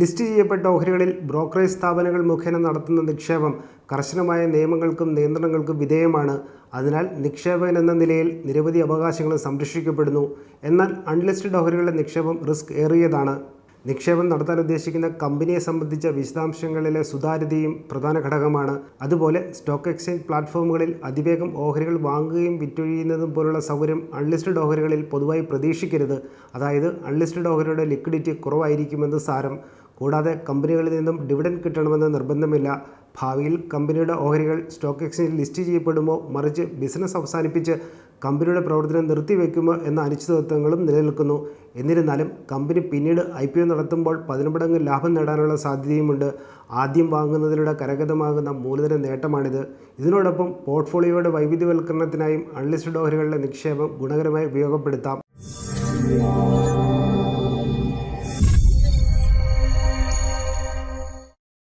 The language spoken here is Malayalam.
ലിസ്റ്റ് ചെയ്യപ്പെട്ട ഓഹരികളിൽ ബ്രോക്കറേജ് സ്ഥാപനങ്ങൾ മുഖേന നടത്തുന്ന നിക്ഷേപം കർശനമായ നിയമങ്ങൾക്കും നിയന്ത്രണങ്ങൾക്കും വിധേയമാണ്. അതിനാൽ നിക്ഷേപകൻ എന്ന നിലയിൽ നിരവധി അവകാശങ്ങൾ സംരക്ഷിക്കപ്പെടുന്നു. എന്നാൽ അൺലിസ്റ്റഡ് ഓഹരികളുടെ നിക്ഷേപം റിസ്ക് ഏറിയതാണ്. നിക്ഷേപം നടത്താൻ ഉദ്ദേശിക്കുന്ന കമ്പനിയെ സംബന്ധിച്ച വിശദാംശങ്ങളിലെ സുതാര്യതയും പ്രധാന ഘടകമാണ്. അതുപോലെ സ്റ്റോക്ക് എക്സ്ചേഞ്ച് പ്ലാറ്റ്ഫോമുകളിൽ അതിവേഗം ഓഹരികൾ വാങ്ങുകയും വിറ്റൊഴിയുന്നതും പോലുള്ള സൗകര്യം അൺലിസ്റ്റഡ് ഓഹരികളിൽ പൊതുവായി പ്രതീക്ഷിക്കരുത്. അതായത് അൺലിസ്റ്റഡ് ഓഹരിയുടെ ലിക്വിഡിറ്റി കുറവായിരിക്കുമെന്ന് സാരം. കൂടാതെ കമ്പനികളിൽ നിന്നും ഡിവിഡൻ കിട്ടണമെന്ന് നിർബന്ധമില്ല. ഭാവിയിൽ കമ്പനിയുടെ ഓഹരികൾ സ്റ്റോക്ക് എക്സ്ചേഞ്ചിൽ ലിസ്റ്റ് ചെയ്യപ്പെടുമോ മറിച്ച് ബിസിനസ് അവസാനിപ്പിച്ച് കമ്പനിയുടെ പ്രവർത്തനം നിർത്തിവെക്കുമോ എന്ന അനിശ്ചിതത്വങ്ങളും നിലനിൽക്കുന്നു. എന്നിരുന്നാലും കമ്പനി പിന്നീട് ഐ പി ഒ നടത്തുമ്പോൾ പതിനമടങ്ങ് ലാഭം നേടാനുള്ള സാധ്യതയുമുണ്ട്. ആദ്യം വാങ്ങുന്നതിലൂടെ കരഗതമാകുന്ന മൂലധന നേട്ടമാണിത്. ഇതിനോടൊപ്പം പോർട്ട്ഫോളിയോയുടെ വൈവിധ്യവൽക്കരണത്തിനായും അൺലിസ്റ്റഡ് ഓഹരികളുടെ നിക്ഷേപം ഗുണകരമായി ഉപയോഗപ്പെടുത്താം.